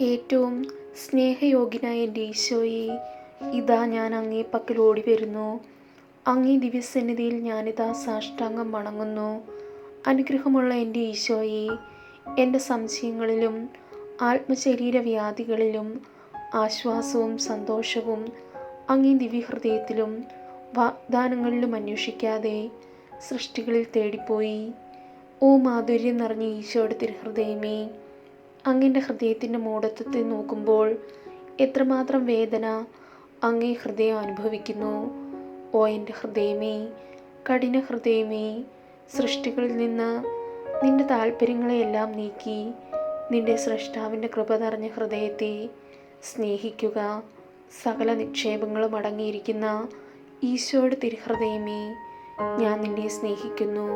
ഏറ്റവും സ്നേഹയോഗ്യനായ എന്റെ ഈശോയെ ഇതാ ഞാൻ അങ്ങേ പക്കൽ ഓടി വരുന്നു അങ്ങേ ദിവ്യസന്നിധിയിൽ ഞാനിതാ സാഷ്ടാംഗം വണങ്ങുന്നു. അനുഗ്രഹമുള്ള എന്റെ ഈശോയെ എന്റെ സംശയങ്ങളിലും ആത്മശരീര വ്യാധികളിലും ആശ്വാസവും സന്തോഷവും അങ്ങേ ദിവ്യഹൃദയത്തിലും വാഗ്ദാനങ്ങളിലും അന്വേഷിക്കാതെ സൃഷ്ടികളിൽ തേടിപ്പോയി. ഓ മാധുര്യം നിറഞ്ഞ ഈശോയുടെ തിരുഹൃദയമേ അങ്ങന്റെ ഹൃദയത്തിന്റെ മൂടത്വത്തെ നോക്കുമ്പോൾ എത്രമാത്രം വേദന അങ്ങേ ഹൃദയം അനുഭവിക്കുന്നു. ഓ എന്റെ ഹൃദയമേ കഠിന ഹൃദയമേ സൃഷ്ടികളിൽ നിന്ന് നിന്റെ താല്പര്യങ്ങളെയെല്ലാം നീക്കി നിന്റെ സൃഷ്ടാവിന്റെ കൃപ നിറഞ്ഞ ഹൃദയത്തെ സ്നേഹിക്കുക. സകല നിക്ഷേപങ്ങളും അടങ്ങിയിരിക്കുന്ന ഈശോയുടെ തിരുഹൃദയമേ ഞാൻ നിന്നെ സ്നേഹിക്കുന്നു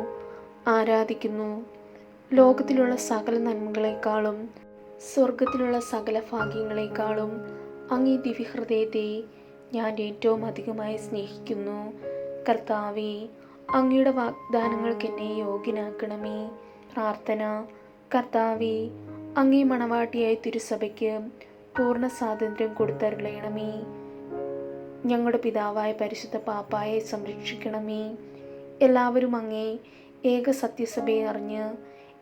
ആരാധിക്കുന്നു. ലോകത്തിലുള്ള സകല നന്മകളെക്കാളും സ്വർഗത്തിലുള്ള സകല ഭാഗ്യങ്ങളെക്കാളും അങ്ങേ ദിവ്യഹൃദയത്തെ ഞാൻ ഏറ്റവും അധികമായി സ്നേഹിക്കുന്നു. കർത്താവെ അങ്ങയുടെ വാഗ്ദാനങ്ങൾക്ക് എന്നെ യോഗ്യനാക്കണമേ. പ്രാർത്ഥന കർത്താവെ അങ്ങേ മണവാട്ടിയായ തിരുസഭയ്ക്ക് പൂർണ സ്വാതന്ത്ര്യം കൊടുത്തരുളയണമേ ഞങ്ങളുടെ പിതാവായ പരിശുദ്ധ പാപ്പായെ സംരക്ഷിക്കണമേ. എല്ലാവരും അങ്ങേ ഏക സത്യസഭയെ അറിഞ്ഞ്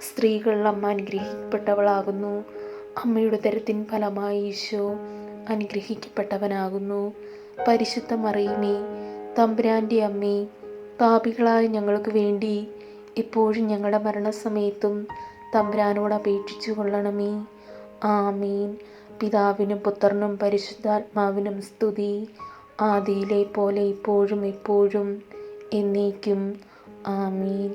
സ്ത്രീകൾ അമ്മ അനുഗ്രഹിക്കപ്പെട്ടവളാകുന്നു. അമ്മയുടെ തരത്തിൻ ഫലമായി ഈശോ അനുഗ്രഹിക്കപ്പെട്ടവനാകുന്നു. പരിശുദ്ധ മറിയുമേ തമ്പുരാന്റെ അമ്മേ പാപികളായ ഞങ്ങൾക്ക് വേണ്ടി ഇപ്പോഴും ഞങ്ങളുടെ മരണസമയത്തും തമ്പുരാനോട് അപേക്ഷിച്ചു കൊള്ളണമേ. ആമീൻ. പിതാവിനും പുത്രനും പരിശുദ്ധാത്മാവിനും സ്തുതി. ആദിയിലെ പോലെ ഇപ്പോഴും എപ്പോഴും എന്നേക്കും. ആമീൻ.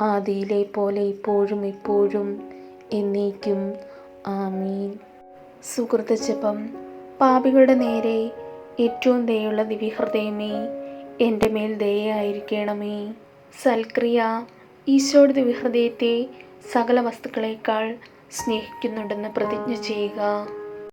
ആദിയിലെ പോലെ ഇപ്പോഴും ഇപ്പോഴും എന്നേക്കും. ആമീൻ. സുഹൃത ജപം. പാപികളുടെ നേരെ ഏറ്റവും ദയുള്ള ദിവ്യഹൃദയമേ എന്റെ മേൽ ദയായിരിക്കണമേ സൽക്രിയ ഈശോയുടെ ദിവ്യഹൃദയത്തെ സകല വസ്തുക്കളേക്കാൾ സ്നേഹിക്കുന്നുണ്ടെന്ന് പ്രതിജ്ഞ ചെയ്യുക.